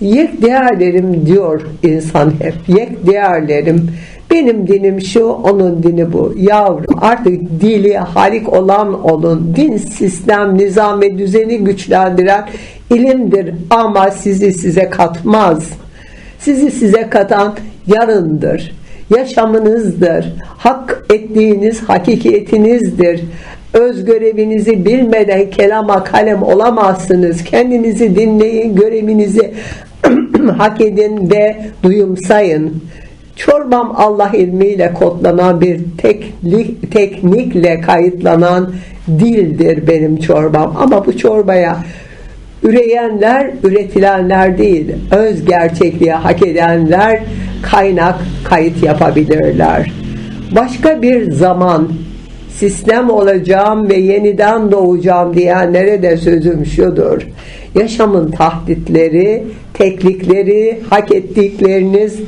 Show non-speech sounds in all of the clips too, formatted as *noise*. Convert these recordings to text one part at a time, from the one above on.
Yek değerlerim diyor insan hep. Yek değerlerim. Benim dinim şu, onun dini bu. Yavrum artık dili halik olan olun. Din, sistem, nizam ve düzeni güçlendiren ilimdir ama sizi size katmaz. Sizi size katan yarındır. Yaşamınızdır. Hak ettiğiniz hakikiyetinizdir. Öz görevinizi bilmeden kelama kalem olamazsınız. Kendinizi dinleyin, görevinizi hak edin ve duyumsayın. Çorbam Allah ilmiyle kodlanan bir teknik, teknikle kayıtlanan dildir benim çorbam. Ama bu çorbaya üreyenler üretilenler değil, öz gerçekliğe hak edenler kaynak kayıt yapabilirler. Başka bir zaman sistem olacağım ve yeniden doğacağım diyenlere de sözüm şudur. Yaşamın tahditleri, teklikleri, hak ettikleriniz,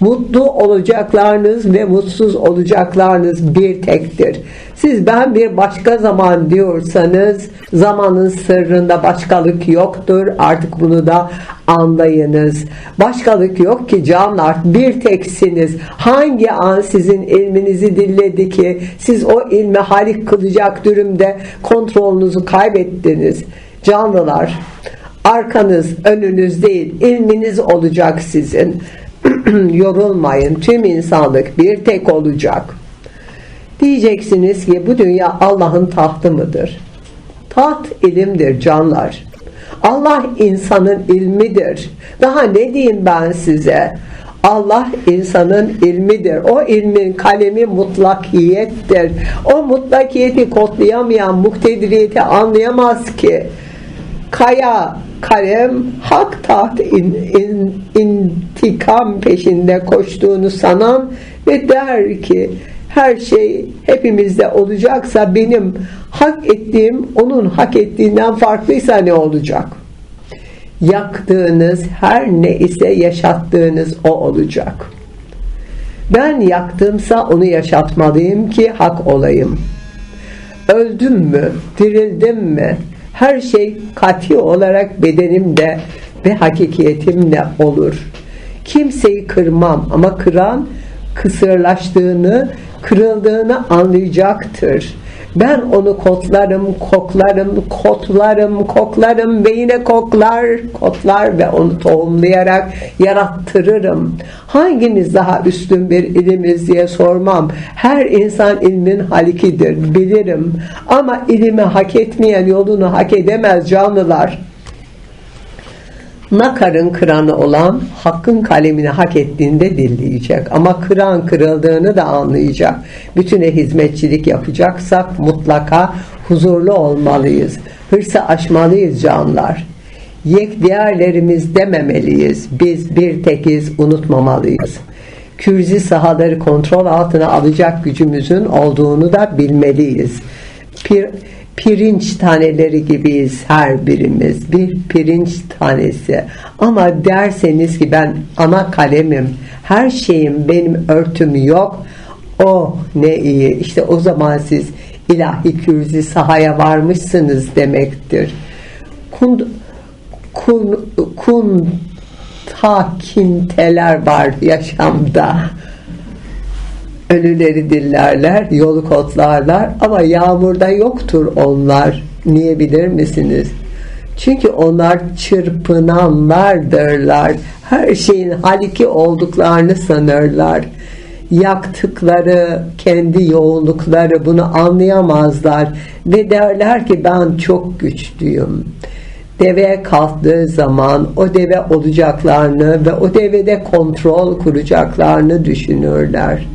mutlu olacaklarınız ve mutsuz olacaklarınız bir tektir. Siz ben bir başka zaman diyorsanız zamanın sırrında başkalık yoktur. Artık bunu da anlayınız. Başkalık yok ki canlar bir teksiniz. Hangi an sizin ilminizi dilledi ki siz o ilmi halik kılacak durumda kontrolünüzü kaybettiniz. Canlılar arkanız önünüz değil ilminiz olacak sizin. *clears throat* Yorulmayın tüm insanlık bir tek olacak. Diyeceksiniz ki bu dünya Allah'ın tahtı mıdır? Taht ilimdir canlar. Allah insanın ilmidir. Daha ne diyeyim ben size? Allah insanın ilmidir. O ilmin kalemi mutlakiyettir. O mutlakiyeti kodlayamayan muktediriyeti anlayamaz ki. Kaya, kalem, hak taht in, in, intikam peşinde koştuğunu sanan ve der ki her şey hepimizde olacaksa benim hak ettiğim onun hak ettiğinden farklıysa ne olacak? Yaktığınız her ne ise yaşattığınız o olacak. Ben yaktımsa onu yaşatmalıyım ki hak olayım. Öldüm mü? Dirildim mi? Her şey kati olarak bedenimde ve hakikiyetimle olur. Kimseyi kırmam ama kıran kısırlaştığını, kırıldığını anlayacaktır. Ben onu kotlarım, koklarım, kotlarım, koklarım ve yine koklar, kotlar ve onu tohumlayarak yarattırırım. Hanginiz daha üstün bir ilimiz diye sormam. Her insan ilmin halikidir, bilirim. Ama ilimi hak etmeyen yolunu hak edemez canlılar. Nakarın kıranı olan hakkın kalemini hak ettiğinde dinleyecek. Ama kıran kırıldığını da anlayacak. Bütüne hizmetçilik yapacaksak mutlaka huzurlu olmalıyız. Hırsı aşmalıyız canlar. Yek diğerlerimiz dememeliyiz. Biz bir tekiz unutmamalıyız. Kürzi sahaları kontrol altına alacak gücümüzün olduğunu da bilmeliyiz. Pir, pirinç taneleri gibiyiz her birimiz. Bir pirinç tanesi. Ama derseniz ki ben ana kalemim, her şeyim benim örtüm yok. Oh ne iyi. İşte o zaman siz ilahi kürzi sahaya varmışsınız demektir. Kun, kun, kun takinteler var yaşamda ölüleri dillerler, yolu kotlarlar ama yağmurda yoktur onlar. Niye bilir misiniz? Çünkü onlar çırpınanlardırlar. Her şeyin haliki olduklarını sanırlar. Yaktıkları, kendi yoğunlukları bunu anlayamazlar ve derler ki ben çok güçlüyüm. Deve kalktığı zaman o deve olacaklarını ve o devede kontrol kuracaklarını düşünürler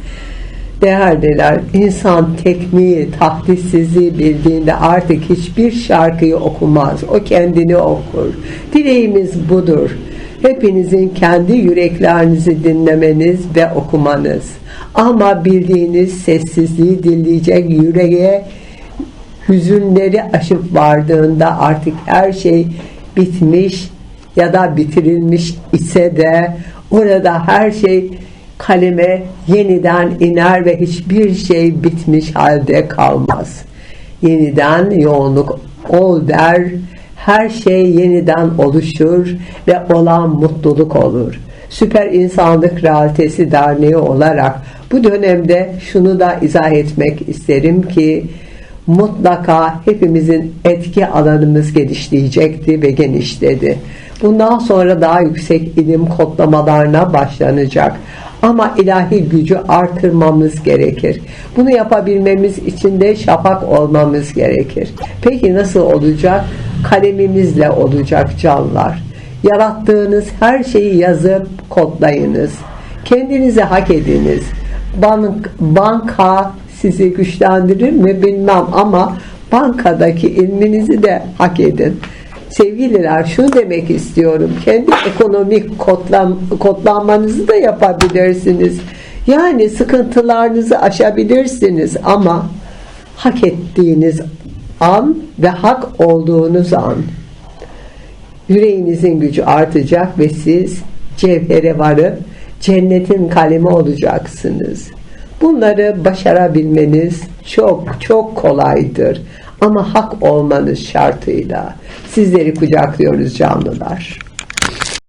değerliler insan tekniği, tahdissizliği bildiğinde artık hiçbir şarkıyı okumaz. O kendini okur. Dileğimiz budur. Hepinizin kendi yüreklerinizi dinlemeniz ve okumanız. Ama bildiğiniz sessizliği dinleyecek yüreğe hüzünleri aşıp vardığında artık her şey bitmiş ya da bitirilmiş ise de orada her şey kaleme yeniden iner ve hiçbir şey bitmiş halde kalmaz. Yeniden yoğunluk ol der, her şey yeniden oluşur ve olan mutluluk olur. Süper İnsanlık Realitesi Derneği olarak bu dönemde şunu da izah etmek isterim ki mutlaka hepimizin etki alanımız genişleyecekti ve genişledi. Bundan sonra daha yüksek ilim kodlamalarına başlanacak. Ama ilahi gücü artırmamız gerekir. Bunu yapabilmemiz için de şafak olmamız gerekir. Peki nasıl olacak? Kalemimizle olacak canlar. Yarattığınız her şeyi yazıp kodlayınız. Kendinizi hak ediniz. Bank, banka sizi güçlendirir mi bilmem ama bankadaki ilminizi de hak edin. Sevgililer şunu demek istiyorum. Kendi ekonomik kodlan, kodlanmanızı da yapabilirsiniz. Yani sıkıntılarınızı aşabilirsiniz ama hak ettiğiniz an ve hak olduğunuz an yüreğinizin gücü artacak ve siz cevhere varıp cennetin kalemi olacaksınız. Bunları başarabilmeniz çok çok kolaydır. Ama hak olmanız şartıyla sizleri kucaklıyoruz canlılar.